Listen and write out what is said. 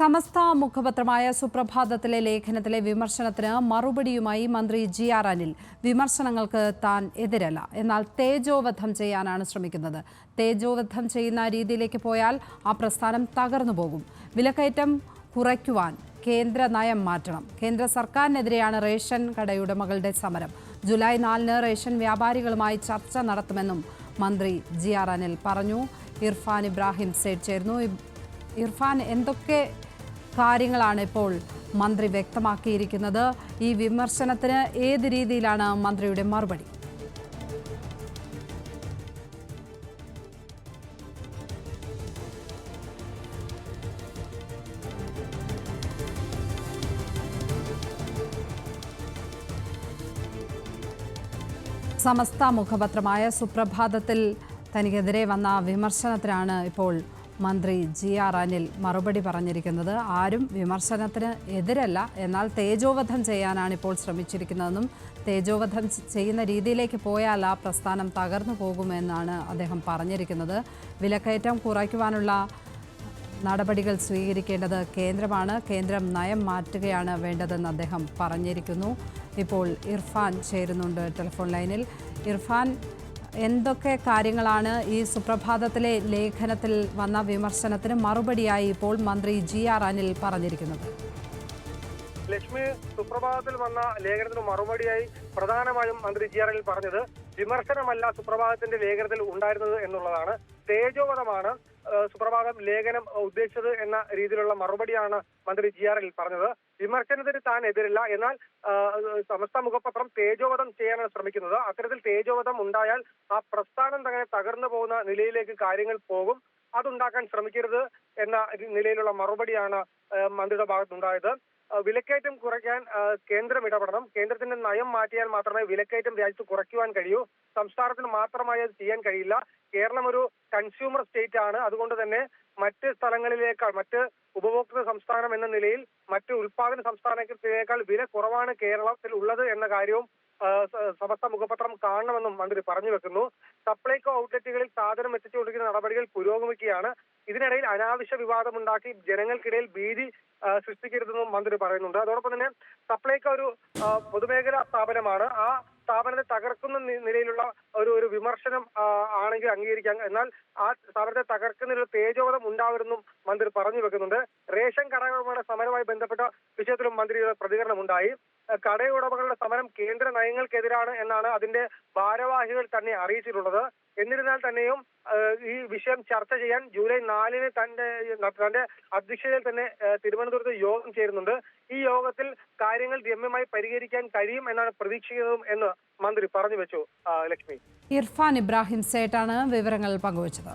സമസ്ത മുഖപത്രമായ സുപ്രഭാതത്തിലെ ലേഖനത്തിലെ വിമർശനത്തിന് മറുപടിയുമായി മന്ത്രി ജി ആർ അനിൽ. വിമർശനങ്ങൾക്ക് താൻ എതിരല്ല. എന്നാൽ തേജോവധം ചെയ്യാനാണ് ശ്രമിക്കുന്നത്. തേജോവധം ചെയ്യുന്ന രീതിയിലേക്ക് പോയാൽ ആ പ്രസ്ഥാനം തകർന്നു പോകും. വിലക്കയറ്റം കുറയ്ക്കുവാൻ കേന്ദ്ര നയം മാറ്റണം. കേന്ദ്ര സർക്കാരിനെതിരെയാണ് റേഷൻ കടയുടമകളുടെ സമരം. ജൂലൈ നാലിന് റേഷൻ വ്യാപാരികളുമായി ചർച്ച നടത്തുമെന്നും മന്ത്രി ജി ആർ അനിൽ പറഞ്ഞു. ഇർഫാൻ ഇബ്രാഹിം സേഡ് ചേർന്നു ഇർഫാൻ എന്തൊക്കെ കാര്യങ്ങളാണ് ഇപ്പോൾ മന്ത്രി വ്യക്തമാക്കിയിരിക്കുന്നത്. ഈ വിമർശനത്തിന് ഏത് രീതിയിലാണ് മന്ത്രിയുടെ മറുപടി? സമസ്ത മുഖപത്രമായ സുപ്രഭാതത്തിൽ തനിക്കെതിരെ വന്ന വിമർശനത്തിനാണ് ഇപ്പോൾ മന്ത്രി ജി ആർ അനിൽ മറുപടി പറഞ്ഞിരിക്കുന്നത് ആരും വിമർശനത്തിന് എതിരല്ല എന്നാൽ തേജോവധം ചെയ്യാനാണ് ഇപ്പോൾ ശ്രമിച്ചിരിക്കുന്നതെന്നും തേജോവധം ചെയ്യുന്ന രീതിയിലേക്ക് പോയാൽ ആ പ്രസ്ഥാനം തകർന്നു പോകുമെന്നാണ് അദ്ദേഹം പറഞ്ഞിരിക്കുന്നത്. വിലക്കയറ്റം കുറയ്ക്കുവാനുള്ള നടപടികൾ സ്വീകരിക്കേണ്ടത് കേന്ദ്രമാണ്. കേന്ദ്രം നയം മാറ്റുകയാണ് വേണ്ടതെന്ന് അദ്ദേഹം പറഞ്ഞിരിക്കുന്നു. ഇപ്പോൾ ഇർഫാൻ ചേരുന്നുണ്ട് ടെലിഫോൺ ലൈനിൽ. ഇർഫാൻ എന്തൊക്കെ കാര്യങ്ങളാണ് ഈ സുപ്രഭാതത്തിലെ ലേഖനത്തിൽ വന്ന വിമർശനത്തിന് മറുപടിയായി ഇപ്പോൾ മന്ത്രി ജി ആർ അനിൽ പറഞ്ഞിരിക്കുന്നത്? ലക്ഷ്മി സുപ്രഭാതത്തിൽ വന്ന ലേഖനത്തിന് മറുപടിയായി പ്രധാനമായും മന്ത്രി ജി ആർ അനിൽ പറഞ്ഞത് വിമർശനമല്ല സുപ്രഭാതത്തിന്റെ ലേഖനത്തിൽ ഉണ്ടായിരുന്നത് എന്നുള്ളതാണ്. തേജോവധമാണ് സുപ്രഭാതം ലേഖനം ഉദ്ദേശിച്ചത് എന്ന രീതിയിലുള്ള മറുപടിയാണ് മന്ത്രി ജി ആർ എൽ പറഞ്ഞത്. വിമർശനത്തിന് താൻ എതിരില്ല. എന്നാൽ സമസ്ത മുഖപത്രം തേജോവധം ചെയ്യാനാണ് ശ്രമിക്കുന്നത്. അത്തരത്തിൽ തേജോവധം ഉണ്ടായാൽ ആ പ്രസ്ഥാനം തന്നെ തകർന്നു പോകുന്ന നിലയിലേക്ക് കാര്യങ്ങൾ പോകും. അതുണ്ടാക്കാൻ ശ്രമിക്കരുത് എന്ന നിലയിലുള്ള മറുപടിയാണ് മന്ത്രിയുടെ ഭാഗത്തുണ്ടായത്. വിലക്കയറ്റം കുറയ്ക്കാൻ കേന്ദ്രം ഇടപെടണം. കേന്ദ്രത്തിന്റെ നയം മാറ്റിയാൽ മാത്രമേ വിലക്കയറ്റം രാജ്യത്ത് കുറയ്ക്കുവാൻ കഴിയൂ. സംസ്ഥാനത്തിന് മാത്രമായി അത് ചെയ്യാൻ കഴിയില്ല. കേരളം ഒരു കൺസ്യൂമർ സ്റ്റേറ്റ് ആണ്. അതുകൊണ്ട് തന്നെ മറ്റ് സ്ഥലങ്ങളിലേക്കാൾ മറ്റ് ഉപഭോക്തൃ സംസ്ഥാനം എന്ന നിലയിൽ മറ്റ് ഉൽപാദന സംസ്ഥാനത്തിനേക്കാൾ വില കുറവാണ് കേരളത്തിൽ ഉള്ളത് എന്ന കാര്യവും സമസ്ത മുഖപത്രം കാണണമെന്നും മന്ത്രി പറഞ്ഞു വെക്കുന്നു. സപ്ലൈകോ ഔട്ട്ലെറ്റുകളിൽ സാധനം എത്തിച്ചുകൊണ്ടിരിക്കുന്ന നടപടികൾ പുരോഗമിക്കുകയാണ്. ഇതിനിടയിൽ അനാവശ്യ വിവാദമുണ്ടാക്കി ജനങ്ങൾക്കിടയിൽ ഭീതി സൃഷ്ടിക്കരുതെന്നും മന്ത്രി പറയുന്നുണ്ട്. അതോടൊപ്പം തന്നെ സപ്ലൈകോ ഒരു പൊതുമേഖലാ സ്ഥാപനമാണ്. ആ സ്ഥാപനത്തെ തകർക്കുന്ന നിലയിലുള്ള ഒരു ഒരു വിമർശനം ആണെങ്കിൽ അംഗീകരിക്കാം. എന്നാൽ ആ സ്ഥാപനത്തെ തകർക്കുന്നതിൽ തേജോവധം ഉണ്ടാവരുന്നും മന്ത്രി പറഞ്ഞു വെക്കുന്നുണ്ട്. റേഷൻ കടകളുടെ സമരവുമായി ബന്ധപ്പെട്ട വിഷയത്തിലും മന്ത്രിയുടെ പ്രതികരണം ഉണ്ടായി. ആ, കടയുടമകളുടെ സമരം കേന്ദ്ര നയങ്ങൾക്കെതിരാണ് എന്നാണ് അതിന്റെ ഭാരവാഹികൾ തന്നെ അറിയിച്ചിട്ടുള്ളത്. എന്നിരുന്നാൽ തന്നെയും ഈ വിഷയം ചർച്ച ചെയ്യാൻ ജൂലൈ നാലിന് തന്റെ തന്റെ അധ്യക്ഷതയിൽ തന്നെ തിരുവനന്തപുരത്ത് യോഗം ചേരുന്നുണ്ട്. ഈ യോഗത്തിൽ കാര്യങ്ങൾ രമ്യമായി പരിഹരിക്കാൻ കഴിയും എന്നാണ് പ്രതീക്ഷിക്കുന്നതും എന്ന് മന്ത്രി പറഞ്ഞു വെച്ചു ലക്ഷ്മി. ഇർഫാൻ ഇബ്രാഹിം സേട്ടാണ് വിവരങ്ങൾ പങ്കുവച്ചത്.